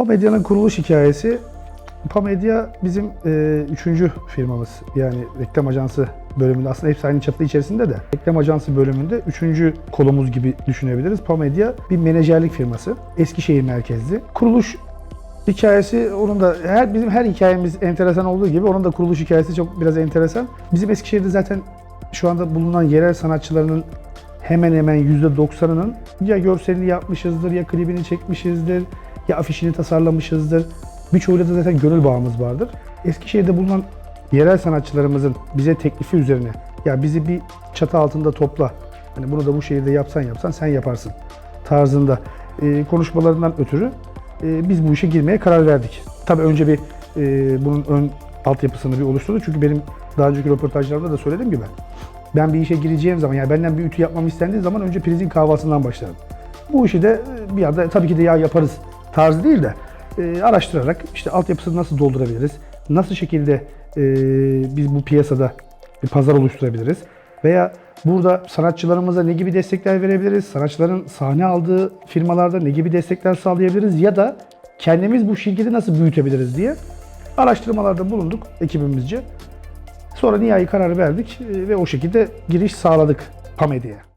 Pamedya'nın kuruluş hikayesi Pamedya bizim e, üçüncü firmamız. Yani reklam ajansı bölümünde aslında hepsi aynı çatı içerisinde de reklam ajansı bölümünde üçüncü kolumuz gibi düşünebiliriz. Pamedya bir menajerlik firması. Eskişehir merkezli. Kuruluş hikayesi onun da her bizim her hikayemiz enteresan olduğu gibi onun da kuruluş hikayesi çok biraz enteresan. Bizim Eskişehir'de zaten şu anda bulunan yerel sanatçılarının hemen hemen %90'ının ya görselini yapmışızdır, ya klibini çekmişizdir, ya afişini tasarlamışızdır. Birçoğuyla da zaten gönül bağımız vardır. Eskişehir'de bulunan yerel sanatçılarımızın bize teklifi üzerine ya bizi bir çatı altında topla. Hani bunu da bu şehirde yapsan yapsan sen yaparsın tarzında e, konuşmalarından ötürü e, biz bu işe girmeye karar verdik. Tabii önce bir e, bunun ön altyapısını bir oluşturduk. Çünkü benim daha önceki röportajlarımda da söylediğim gibi ben bir işe gireceğim zaman yani benden bir ütü yapmam istendiği zaman önce prizin kahvaltısından başlarım. Bu işi de e, bir yerde tabii ki de ya yaparız tarzı değil de e, araştırarak işte altyapısını nasıl doldurabiliriz, nasıl şekilde e, biz bu piyasada bir pazar oluşturabiliriz veya burada sanatçılarımıza ne gibi destekler verebiliriz, sanatçıların sahne aldığı firmalarda ne gibi destekler sağlayabiliriz ya da kendimiz bu şirketi nasıl büyütebiliriz diye araştırmalarda bulunduk ekibimizce. Sonra nihai karar verdik e, ve o şekilde giriş sağladık Pamedya'ya.